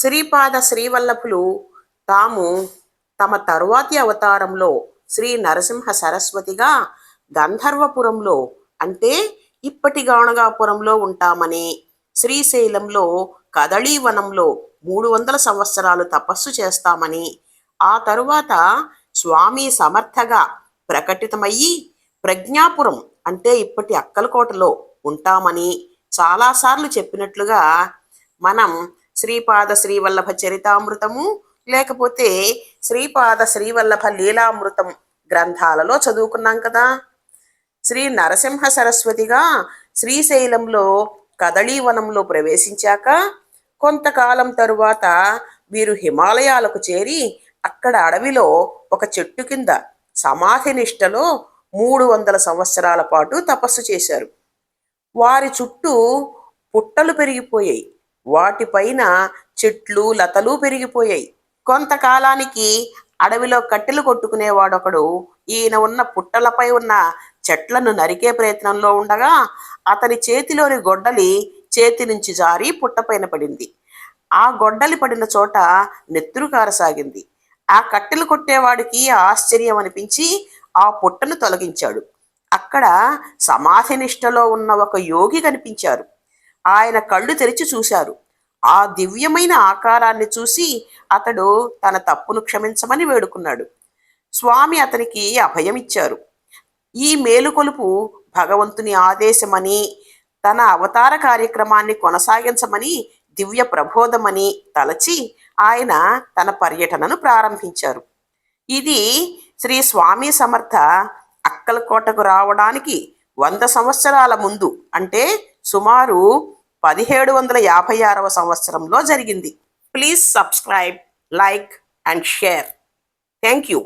శ్రీపాద శ్రీవల్లభులు తాము తమ తరువాతి అవతారంలో శ్రీ నరసింహ సరస్వతిగా గంధర్వపురంలో అంటే ఇప్పటి గాణగాపురంలో ఉంటామని శ్రీశైలంలో కదళీవనంలో మూడు వందల సంవత్సరాలు తపస్సు చేస్తామని ఆ తరువాత స్వామి సమర్థగా ప్రకటితమయ్యి ప్రజ్ఞాపురం అంటే ఇప్పటి అక్కలకోటలో ఉంటామని చాలాసార్లు చెప్పినట్లుగా మనం శ్రీపాద శ్రీవల్లభ చరితామృతము లేకపోతే శ్రీపాద శ్రీవల్లభ లీలామృతం గ్రంథాలలో చదువుకున్నాం కదా. శ్రీ నరసింహ సరస్వతిగా శ్రీశైలంలో కదళీవనంలో ప్రవేశించాక కొంతకాలం తరువాత వీరు హిమాలయాలకు చేరి అక్కడ అడవిలో ఒక చెట్టు కింద సమాధి నిష్టలో మూడు వందల సంవత్సరాల పాటు తపస్సు చేశారు. వారి చుట్టూ పుట్టలు పెరిగిపోయాయి. వాటిపైన చెట్లు లతలు పెరిగిపోయాయి. కొంతకాలానికి అడవిలో కట్టెలు కొట్టుకునేవాడొకడు. ఈయన ఉన్న పుట్టలపై ఉన్న చెట్లను నరికే ప్రయత్నంలో ఉండగా అతని చేతిలోని గొడ్డలి చేతి నుంచి జారి పుట్టపైన పడింది. ఆ గొడ్డలి పడిన చోట నెత్తురు కారసాగింది ఆ కట్టెలు కొట్టేవాడికి ఆశ్చర్యం అనిపించి ఆ పుట్టను తొలగించాడు. అక్కడ సమాధి నిష్టలో ఉన్న ఒక యోగి కనిపించారు. ఆయన కళ్ళు తెరిచి చూశారు. ఆ దివ్యమైన ఆకారాన్ని చూసి అతడు తన తప్పును క్షమించమని వేడుకున్నాడు. స్వామి అతనికి అభయం ఇచ్చారు ఈ మేలుకొలుపు భగవంతుని ఆదేశమని తన అవతార కార్యక్రమాన్ని కొనసాగించమని దివ్య ప్రబోధమని తలచి ఆయన తన పర్యటనను ప్రారంభించారు. ఇది శ్రీ స్వామి సమర్థ అక్కలకోటకు రావడానికి వంద సంవత్సరాల ముందు అంటే సుమారు పదిహేడు వందల యాభై ఆరవ సంవత్సరంలో జరిగింది. Please subscribe like and share thank you